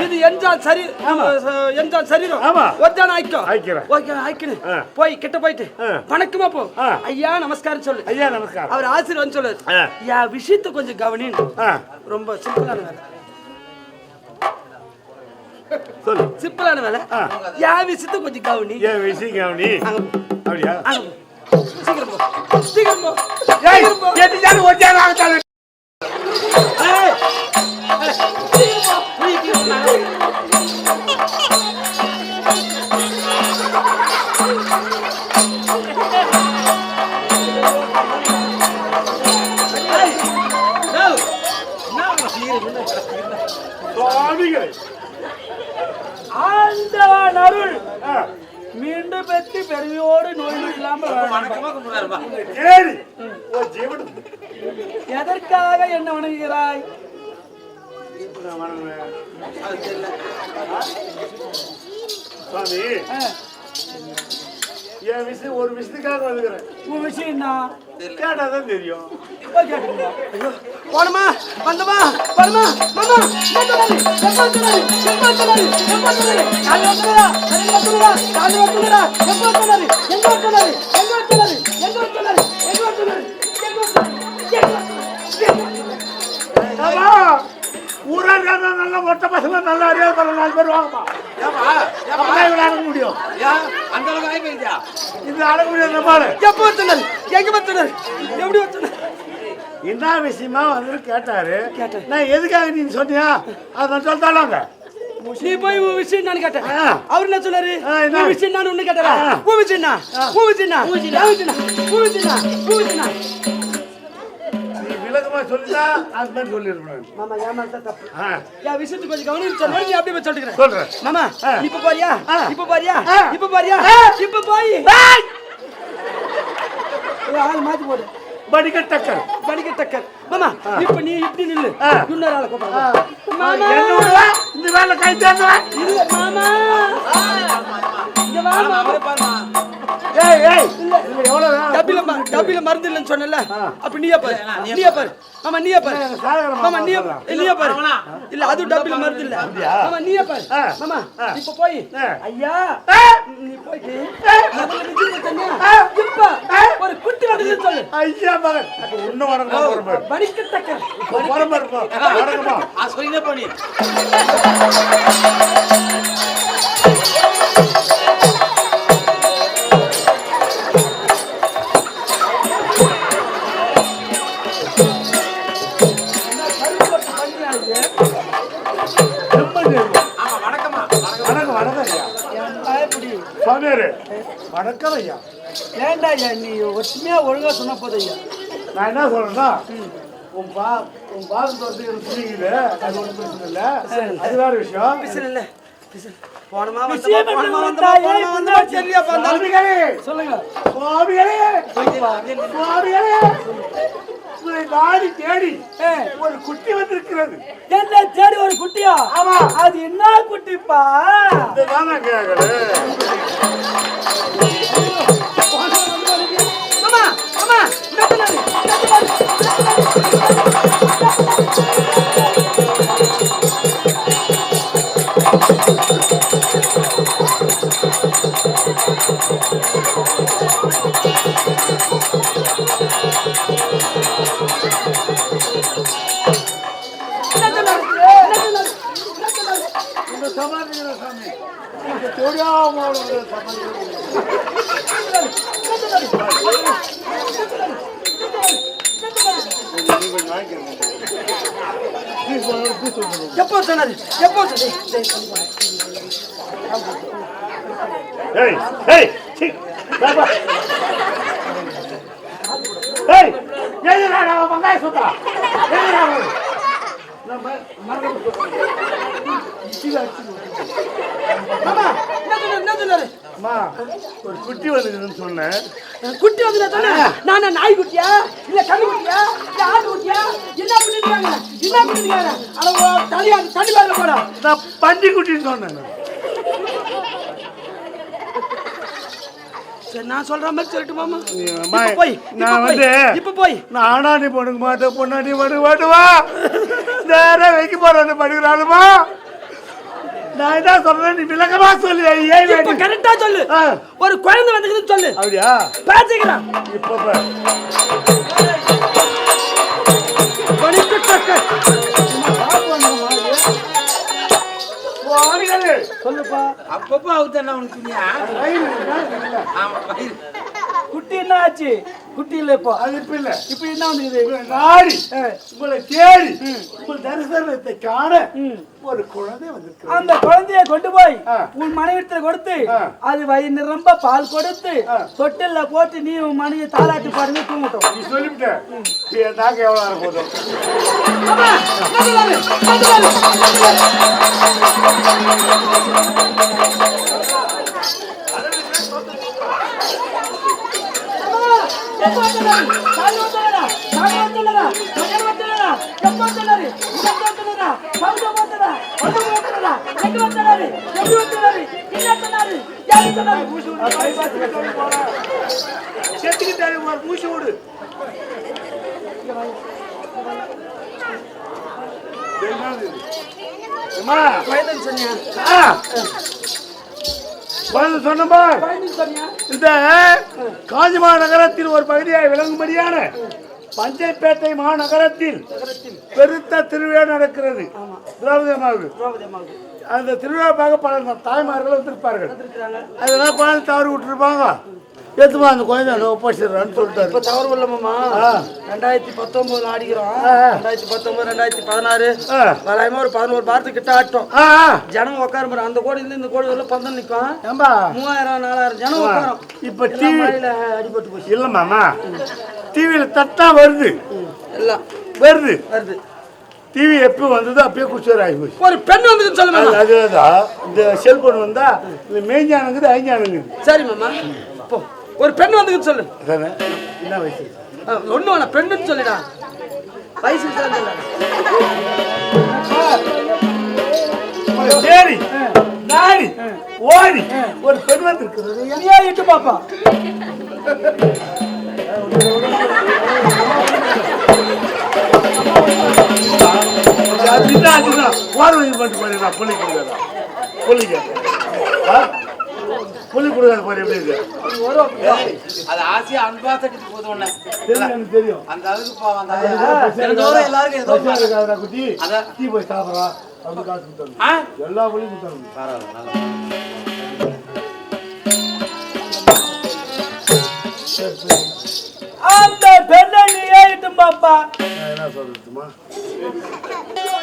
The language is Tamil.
இது என்றால் சரி என்றால் சரீரம் ஆமா. ஒத்தான ஐக்கம் ஐக்கிறேன். ஓகே ஐக்கணும் ஆ. போய் கிட்ட போயிட்டு. வணக்கமா போ. ஐயா நமஸ்காரம் சொல்லு ஐயா நமஸ்காரம் அவர் ஆசீர்வாதம் சொல்லு. யா விஷயத்தை கொஞ்சம் கவனின்னு ரொம்ப சிம்பிளான வேலை சொல்லு சிம்பிளான வேலை. யா விஷயத்தை கொஞ்சம் கவனி ஏன் விஷயம் கவனி. அப்படியா. சீக்கிரம் போ சீக்கிரம் போ சீக்கிரம் போ எட்டுச்சாலும் ஒட்டியாலும் ஆகத்தாலும். ஏய். ஆண்டவன் அருள் மீண்டும் பெற்று பெருமையோடு நோய் நொடி இல்லாம வாழணும். சரி. ஓ, ஜீவன். எதற்காக என்ன வணங்குகிறாய். சுவாமி என் விஷயம் ஒரு விஷயத்துக்காக வந்துக்கிறேன் உன் விஷயம் என்ன கேட்டாதான் தெரியும் போய் கேட்டுக்கோங்க. ஐயோ, மாமா எங்க வந்தாரு? எப்ப வந்தாரு? எப்ப வந்தாரு? எப்ப வந்தாரு? காலையில வந்தாரா? காலையில எங்க வந்தாரு? ஊரார் நல்லா மொட்டை பசங்க நல்லா அறியாத பசங்க நாலு பேர் வாங்கப்பா அடக்க முடியும் அந்த அளவுக்கு ஆகி இது முடியாது நம்மால எப்ப வந்தாரு? எங்க வந்தாரு? எப்படி வந்தாரு? என்ன விஷயமா வந்து கேட்டாரு கேட்டேன். நான் எதுக்காக நீ சொன்னியா அதை சொல்லிட்டாலாங்க நீ போய் உன் விஷயம் நான் கேட்டேன். அவர் என்ன சொன்னாரு? உன் விஷயம் நான் ஒண்ணு கேட்டாரா ஆ. உன் விஷயம்? உன் விஷயம்? என் விஷயம்? உன் விஷயம்? உன் விஷயம் விளக்கமா சொல்லிட்டா அது மாதிரி சொல்லிருப்பேன் மாமா ஏமாத்தா தப்பு. ஆ, என் விஷயத்துக்கு கொஞ்சம் கவனிச்சு நீ அப்படியே போய் சொல்லிக்கிறேன் சொல்றேன். மாமா. இப்ப பாரியா. இப்ப பாரியா. இப்ப பாரியா. இப்ப போய். ஆள் மாத்தி போடு. படிக்க டக்கர் படிக்க டக்கர் மாமா இப்ப நீ இப்படி நில்லு. இன்னொரு ஆளை மாமா? இந்த வேலை கை தேர்ந்துவேன்? இல்ல மாமா. டப்பில மருந்து இல்லைன்னு சொன்னல. அப்ப நீயே பாரு. நீயே பாரு. மாமா நீயே பாரு. மாமா நீயே பாரு. இல்ல அது டப்பில மருந்து இல்ல. அப்படியா? மாமா நீயே பாரு. ஆ. மாமா ஆ. இப்ப போய். ஐயா நீ ஒரு குட்டி நடக்குதுன்னு சொல்லு. ஐயா மகன். படிக்கத்தக்க சொல்லினே பண்ணி சுவாமியாரு வணக்கம் ஐயா ஏண்டா ஐயா நீ ஒற்றுமையா ஒழுங்கா சொன்ன போதும் ஐயா நான் என்ன சொல்றேன்னா உன் பா உன் புரியுது. அது ஒன்றும் பிரச்சனை இல்லை. அது வேற விஷயம். இல்ல. சுவாமிகளே! சொல்லுங்க. உங்களை நாடி தேடி ஒரு குட்டி வந்திருக்கிறது. என்ன தேடி ஒரு குட்டியா? ஆமா. அது என்ன குட்டிப்பா? இதுதான் நான் எப்போ சொன்னாரு எப்போ சொன்னாரு அம்மா ஒரு குட்டி வந்துக்குதுன்னு சொன்னேன். குட்டி வந்து தானே? நான் நாய் குட்டியா? இல்ல கண்ணு குட்டியா? இல்ல ஆட்டு குட்டியா? என்ன பண்ணிருக்காங்க? என்ன பண்ணிருக்காங்க? அளவு தனியா தனி வேலை போடா. நான் பண்டி குட்டின்னு சொன்னேன். சரி நான் சொல்ற மாதிரி சொல்லட்டு மாமா. போய் நான் வந்து இப்ப போய். நான் ஆனாடி பொண்ணுக்கு மாட்டேன் பொண்ணாடி பொண்ணுக்கு மாட்டுவா நேரம் வைக்க போறேன் படிக்கிறாளுமா நான் என்ன சொல்றேன் நீ விளக்கமா சொல்லு ஏன் இப்ப? கரெக்டா சொல்லு. ஒரு குழந்தை வந்துக்குதுன்னு சொல்லு. அப்படியா? பேசிக்கலாம் இப்ப. சொல்லுப்பா. அப்பப்போ அவுத்தண்ணா உனக்கு. ஆமா. குட்டி என்ன ஆச்சு குட்டி இல்ல இப்போ அது இப்ப இல்ல. இப்போ என்ன உங்களை நாடி உங்களை தேடி உங்கள் தரிசனத்தை காண ஒரு குழந்தை வந்திருக்கிறது. அந்த குழந்தைய கொண்டு போய். உன் மனைவிடத்துல கொடுத்து. அது வயிறு நிரம்ப பால் கொடுத்து. தொட்டில்ல போட்டு நீ உன் மனைவி தாலாட்டி பாடுங்க தூங்கட்டும். நீ சொல்லிவிட்ட. என் நாக்கு எவ்வளவு போதும்? எங்க வந்துடாது? எப்படி? என்ன சொன்னாரு? யாரு சொன்னாரு? செத்துக்கிட்டாரு விடு சொன்னமா சொன்னியா? இந்த காஞ்சிமா நகரத்தில் ஒரு பகுதியாக விளங்கும்படியான பஞ்சைப்பேட்டை மாநகரத்தில் பெருத்த திருவிழா நடக்கிறது திரௌபதி அம்மாவுக்கு. அந்த திருவிழா பார்க்க பல தாய்மார்கள் வந்திருப்பார்கள். அதெல்லாம் குழந்தை தவறு விட்டுருப்பாங்க. ஏத்துமா அந்த குழந்தை ஒப்படைச்சிடுறான்னு சொல்லிட்டாரு. இப்ப தவறு இல்லமாமா. ரெண்டாயிரத்தி பத்தொன்பதுல ஆடிக்கிறோம். ரெண்டாயிரத்தி பத்தொன்பது ரெண்டாயிரத்தி பதினாறு. வராயமா ஒரு பதினோரு பாரத்து கிட்ட ஆட்டம். ஜனம் உட்கார பாரு. அந்த கோடி இருந்து இந்த கோடி வரல பந்தல் நிக்கும். ஏம்பா. மூவாயிரம் நாலாயிரம் ஜனம் உட்காரும். இப்ப எல்லாம் டிவி மழையில அடிபட்டு போச்சு. இல்ல மாமா. டிவியில தட்டா வருது. எல்லாம். வருது. வருது. டிவி எப்போ வந்ததோ அப்பயே குச்சர் ஆகி போச்சு ஒரு பெண் வந்து சொல்லு அது மாமா அதுதான் இந்த செல்போன் வந்தா இந்த மேஞ்சானுங்குது ஐஞ்சானுங்குது சரி மாமா. ஒரு பெண் வந்து சொல்லு. அதானே? என்ன வயசு? ஒண்ணு வேணாம் பெண்ணுன்னு சொல்லிடா. வயசு தேடி நாடி ஓடி. ஒரு பெண் வந்து இருக்குது நீயா இட்டு பாப்பா? அதுதான் அதுதான். இது பண்ணிட்டு போறேன் நான் புள்ளி கொடுக்காதா புள்ளிக்க புள்ளி கொடுக்காத போறேன் எப்படி இருக்கு? அது ஆசையா அன்பா தட்டிட்டு போதும் எனக்கு தெரியும். அந்த அளவுக்கு போவான் அந்த அளவுக்கு. தினந்தோறும் எல்லாருக்கும் ஏதோ பசியா இருக்காதுடா குட்டி. அதான். டீ போய் சாப்பிட்றா. அப்படி காசு கொடுத்தாங்க. ஆ? எல்லா வழியும் கொடுத்தாங்க. பரவாயில்ல, நல்லா. அந்த பெண்ணை நீயே இட்டு பாப்பா. நான் என்ன சொல்றதுமா Thank you.